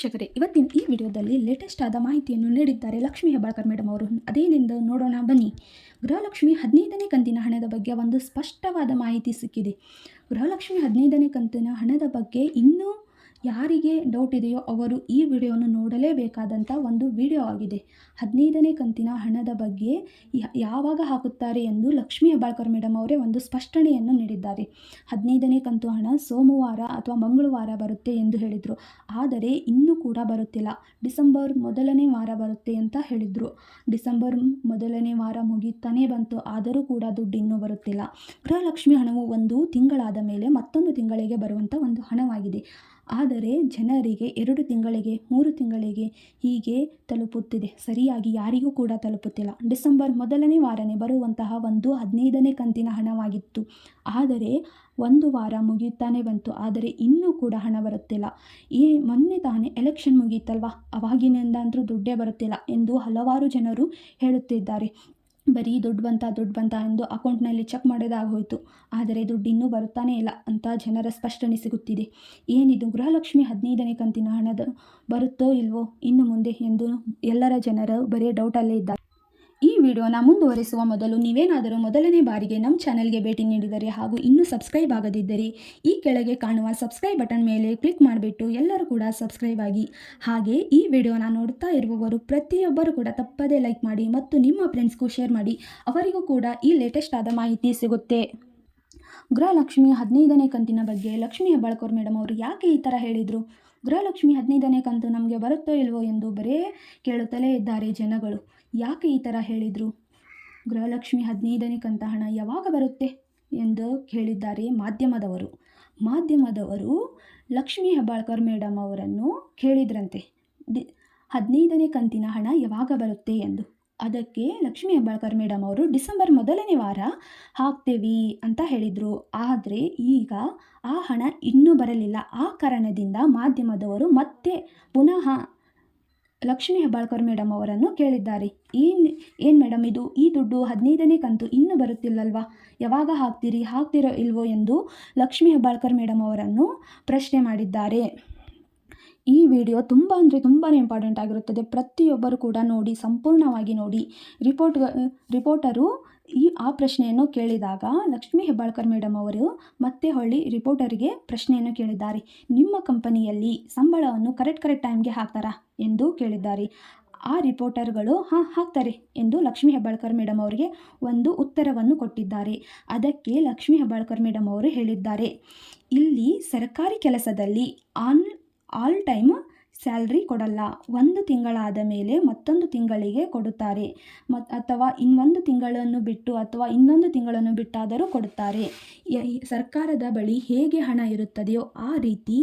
ವೀಕ್ಷಕರೇ, ಇವತ್ತಿನ ಈ ವಿಡಿಯೋದಲ್ಲಿ ಲೇಟೆಸ್ಟ್ ಆದ ಮಾಹಿತಿಯನ್ನು ನೀಡಿದ್ದಾರೆ ಲಕ್ಷ್ಮೀ ಹೆಬ್ಬಾಳ್ಕರ್ ಮೇಡಮ್ ಅವರು. ಅದೇನೆಂದು ನೋಡೋಣ, ಬನ್ನಿ. ಗೃಹಲಕ್ಷ್ಮಿ ಹದಿನೈದನೇ ಕಂತಿನ ಹಣದ ಬಗ್ಗೆ ಒಂದು ಸ್ಪಷ್ಟವಾದ ಮಾಹಿತಿ ಸಿಕ್ಕಿದೆ. ಗೃಹಲಕ್ಷ್ಮಿ ಹದಿನೈದನೇ ಕಂತಿನ ಹಣದ ಬಗ್ಗೆ ಇನ್ನೂ ಯಾರಿಗೆ ಡೌಟ್ ಇದೆಯೋ ಅವರು ಈ ವಿಡಿಯೋವನ್ನು ನೋಡಲೇಬೇಕಾದಂಥ ಒಂದು ವಿಡಿಯೋ ಆಗಿದೆ. ಹದಿನೈದನೇ ಕಂತಿನ ಹಣದ ಬಗ್ಗೆ ಯಾವಾಗ ಹಾಕುತ್ತಾರೆ ಎಂದು ಲಕ್ಷ್ಮೀ ಹೆಬ್ಬಾಳ್ಕರ್ ಮೇಡಮ್ ಅವರೇ ಒಂದು ಸ್ಪಷ್ಟನೆಯನ್ನು ನೀಡಿದ್ದಾರೆ. ಹದಿನೈದನೇ ಕಂತು ಹಣ ಸೋಮವಾರ ಅಥವಾ ಮಂಗಳವಾರ ಬರುತ್ತೆ ಎಂದು ಹೇಳಿದರು. ಆದರೆ ಇನ್ನೂ ಕೂಡ ಬರುತ್ತಿಲ್ಲ. ಡಿಸೆಂಬರ್ ಮೊದಲನೇ ವಾರ ಬರುತ್ತೆ ಅಂತ ಹೇಳಿದರು. ಡಿಸೆಂಬರ್ ಮೊದಲನೇ ವಾರ ಮುಗಿತಾನೇ ಬಂತು. ಆದರೂ ಕೂಡ ದುಡ್ಡು ಇನ್ನೂ ಬರುತ್ತಿಲ್ಲ. ಗೃಹಲಕ್ಷ್ಮಿ ಹಣವು ಒಂದು ತಿಂಗಳಾದ ಮೇಲೆ ಮತ್ತೊಂದು ತಿಂಗಳಿಗೆ ಬರುವಂಥ ಒಂದು ಹಣವಾಗಿದೆ. ಆದರೆ ಜನರಿಗೆ ಎರಡು ತಿಂಗಳಿಗೆ, ಮೂರು ತಿಂಗಳಿಗೆ ಹೀಗೆ ತಲುಪುತ್ತಿದೆ. ಸರಿಯಾಗಿ ಯಾರಿಗೂ ಕೂಡ ತಲುಪುತ್ತಿಲ್ಲ. ಡಿಸೆಂಬರ್ ಮೊದಲನೇ ವಾರನೇ ಬರುವಂತಹ ಒಂದು ಹದಿನೈದನೇ ಕಂತಿನ ಹಣವಾಗಿತ್ತು. ಆದರೆ ಒಂದು ವಾರ ಮುಗಿಯುತ್ತಾನೆ ಬಂತು. ಆದರೆ ಇನ್ನೂ ಕೂಡ ಹಣ ಬರುತ್ತಿಲ್ಲ. ಈ ಮೊನ್ನೆ ತಾನೇ ಎಲೆಕ್ಷನ್ ಮುಗೀತಲ್ವಾ ಅವಾಗಿನಿಂದ ಅಂತೂ ದುಡ್ಡೇ ಬರುತ್ತಿಲ್ಲ ಎಂದು ಹಲವಾರು ಜನರು ಹೇಳುತ್ತಿದ್ದಾರೆ. ಬರೀ ದುಡ್ಡು ಬಂತ ದುಡ್ಡು ಬಂತ ಎಂದು ಅಕೌಂಟ್ನಲ್ಲಿ ಚೆಕ್ ಮಾಡಿದಾಗೋಯಿತು ಆದರೆ ದುಡ್ಡು ಇನ್ನೂ ಬರುತ್ತಾನೇ ಇಲ್ಲ ಅಂತ ಜನರ ಸ್ಪಷ್ಟನೆ ಸಿಗುತ್ತಿದೆ. ಏನಿದು, ಗೃಹಲಕ್ಷ್ಮಿ ಹದಿನೈದನೇ ಕಂತಿನ ಹಣದ ಬರುತ್ತೋ ಇಲ್ವೋ, ಇನ್ನು ಮುಂದೆ ಎಂದು ಎಲ್ಲರ ಜನರು ಬರೀ ಡೌಟಲ್ಲೇ ಇದ್ದಾರೆ. ಈ ವಿಡಿಯೋನ ಮುಂದುವರಿಸುವ ಮೊದಲು ನೀವೇನಾದರೂ ಮೊದಲನೇ ಬಾರಿಗೆ ನಮ್ಮ ಚಾನೆಲ್ಗೆ ಭೇಟಿ ನೀಡಿದರೆ ಹಾಗೂ ಇನ್ನೂ ಸಬ್ಸ್ಕ್ರೈಬ್ ಆಗದಿದ್ದರೆ ಈ ಕೆಳಗೆ ಕಾಣುವ ಸಬ್ಸ್ಕ್ರೈಬ್ ಬಟನ್ ಮೇಲೆ ಕ್ಲಿಕ್ ಮಾಡಿಬಿಟ್ಟು ಎಲ್ಲರೂ ಕೂಡ ಸಬ್ಸ್ಕ್ರೈಬ್ ಆಗಿ. ಹಾಗೆ ಈ ವಿಡಿಯೋನ ನೋಡ್ತಾ ಇರುವವರು ಪ್ರತಿಯೊಬ್ಬರು ಕೂಡ ತಪ್ಪದೇ ಲೈಕ್ ಮಾಡಿ ಮತ್ತು ನಿಮ್ಮ ಫ್ರೆಂಡ್ಸ್ಗೂ ಶೇರ್ ಮಾಡಿ. ಅವರಿಗೂ ಕೂಡ ಈ ಲೇಟೆಸ್ಟ್ ಆದ ಮಾಹಿತಿ ಸಿಗುತ್ತೆ. ಗೃಹಲಕ್ಷ್ಮಿ ಹದಿನೈದನೇ ಕಂತಿನ ಬಗ್ಗೆ ಲಕ್ಷ್ಮೀ ಹೆಬ್ಬಾಳ್ಕರ್ ಮೇಡಮ್ ಅವರು ಯಾಕೆ ಈ ಥರ ಹೇಳಿದರು? ಗೃಹಲಕ್ಷ್ಮಿ ಹದಿನೈದನೇ ಕಂತು ನಮಗೆ ಬರುತ್ತೋ ಇಲ್ವೋ ಎಂದು ಬರೇ ಕೇಳುತ್ತಲೇ ಇದ್ದಾರೆ ಜನಗಳು. ಯಾಕೆ ಈ ಥರ ಹೇಳಿದರು? ಗೃಹಲಕ್ಷ್ಮಿ ಹದಿನೈದನೇ ಕಂತ ಹಣ ಯಾವಾಗ ಬರುತ್ತೆ? ಎಂದು ಕೇಳಿದ್ದಾರೆ ಮಾಧ್ಯಮದವರು. ಮಾಧ್ಯಮದವರು ಲಕ್ಷ್ಮೀ ಹೆಬ್ಬಾಳ್ಕರ್ ಮೇಡಮ್ ಅವರನ್ನು ಕೇಳಿದ್ರಂತೆ. ಡಿ ಹದಿನೈದನೇ ಕಂತಿನ ಹಣ ಯಾವಾಗ ಬರುತ್ತೆ ಎಂದು. ಅದಕ್ಕೆ ಲಕ್ಷ್ಮೀ ಹೆಬ್ಬಾಳ್ಕರ್ ಮೇಡಮ್ ಅವರು ಡಿಸೆಂಬರ್ ಮೊದಲನೇ ವಾರ ಹಾಕ್ತೇವೆ ಅಂತ ಹೇಳಿದರು. ಆದರೆ ಈಗ ಆ ಹಣ ಇನ್ನೂ ಬರಲಿಲ್ಲ. ಆ ಕಾರಣದಿಂದ ಮಾಧ್ಯಮದವರು ಮತ್ತೆ ಪುನಃ ಲಕ್ಷ್ಮೀ ಹೆಬ್ಬಾಳ್ಕರ್ ಮೇಡಮ್ ಅವರನ್ನು ಕೇಳಿದ್ದಾರೆ. ಏನು ಏನು ಮೇಡಮ್ ಇದು? ಈ ದುಡ್ಡು ಹದಿನೈದನೇ ಕಂತು ಇನ್ನೂ ಬರುತ್ತಿಲ್ಲಲ್ವಾ? ಯಾವಾಗ ಹಾಕ್ತೀರಿ, ಹಾಕ್ತಿರೋ ಇಲ್ವೋ ಎಂದು ಲಕ್ಷ್ಮೀ ಹೆಬ್ಬಾಳ್ಕರ್ ಮೇಡಮ್ ಅವರನ್ನು ಪ್ರಶ್ನೆ ಮಾಡಿದ್ದಾರೆ. ಈ ವಿಡಿಯೋ ತುಂಬ ಅಂದರೆ ತುಂಬಾ ಇಂಪಾರ್ಟೆಂಟ್ ಆಗಿರುತ್ತದೆ. ಪ್ರತಿಯೊಬ್ಬರು ಕೂಡ ನೋಡಿ, ಸಂಪೂರ್ಣವಾಗಿ ನೋಡಿ. ರಿಪೋರ್ಟ್ ರಿಪೋರ್ಟರು ಈ, ಆ ಪ್ರಶ್ನೆಯನ್ನು ಕೇಳಿದಾಗ ಲಕ್ಷ್ಮೀ ಹೆಬ್ಬಾಳ್ಕರ್ ಮೇಡಮ್ ಅವರು ಮತ್ತೆ ಹೊಳ್ಳಿ ರಿಪೋರ್ಟರಿಗೆ ಪ್ರಶ್ನೆಯನ್ನು ಕೇಳಿದ್ದಾರೆ. ನಿಮ್ಮ ಕಂಪನಿಯಲ್ಲಿ ಸಂಬಳವನ್ನು ಕರೆಕ್ಟ್ ಕರೆಕ್ಟ್ ಟೈಮ್ಗೆ ಹಾಕ್ತಾರಾ ಎಂದು ಕೇಳಿದ್ದಾರೆ. ಆ ರಿಪೋರ್ಟರ್ಗಳು, ಹಾಂ, ಹಾಕ್ತಾರೆ ಎಂದು ಲಕ್ಷ್ಮೀ ಹೆಬ್ಬಾಳ್ಕರ್ ಮೇಡಮ್ ಅವರಿಗೆ ಒಂದು ಉತ್ತರವನ್ನು ಕೊಟ್ಟಿದ್ದಾರೆ. ಅದಕ್ಕೆ ಲಕ್ಷ್ಮೀ ಹೆಬ್ಬಾಳ್ಕರ್ ಮೇಡಮ್ ಅವರು ಹೇಳಿದ್ದಾರೆ. ಇಲ್ಲಿ ಸರ್ಕಾರಿ ಕೆಲಸದಲ್ಲಿ ಆನ್, ಆಲ್ ಟೈಮ್ ಸ್ಯಾಲ್ರಿ ಕೊಡಲ್ಲ. ಒಂದು ತಿಂಗಳಾದ ಮೇಲೆ ಮತ್ತೊಂದು ತಿಂಗಳಿಗೆ ಕೊಡುತ್ತಾರೆ. ಮತ್ ಅಥವಾ ಇನ್ನೊಂದು ತಿಂಗಳನ್ನು ಬಿಟ್ಟು ಅಥವಾ ಇನ್ನೊಂದು ತಿಂಗಳನ್ನು ಬಿಟ್ಟಾದರೂ ಕೊಡುತ್ತಾರೆ. ಸರ್ಕಾರದ ಬಳಿ ಹೇಗೆ ಹಣ ಇರುತ್ತದೆಯೋ ಆ ರೀತಿ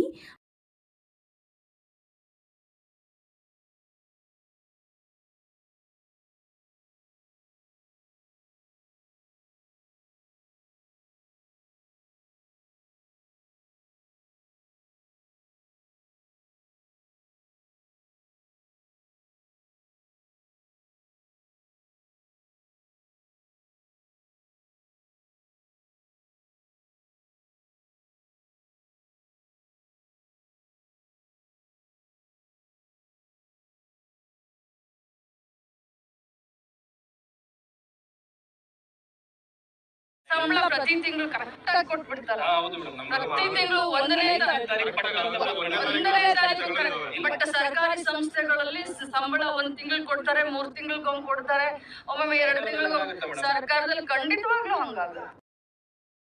ಸಂಬಳ ಪ್ರತಿ ತಿಂಗಳು ಕರೆಕ್ಟ್ ಆಗಿ ಕೊಟ್ಬಿಡ್ತಾರ ಪ್ರತಿ ತಿಂಗಳು ಒಂದನೇ ಒಂದನೇ ತಾರೀಕು ಬಟ್ ಸರ್ಕಾರಿ ಸಂಸ್ಥೆಗಳಲ್ಲಿ ಸಂಬಳ ಒಂದ್ ತಿಂಗಳು ಕೊಡ್ತಾರೆ ಮೂರ್ ತಿಂಗಳಿಗೊಮ್ಮೆ ಕೊಡ್ತಾರೆ ಒಮ್ಮೊಮ್ಮೆ ಎರಡು ತಿಂಗಳಿಗೊಮ್ಮೆ. ಸರ್ಕಾರದಲ್ಲಿ ಖಂಡಿತವಾಗ್ಲೂ ಹಂಗಾಗ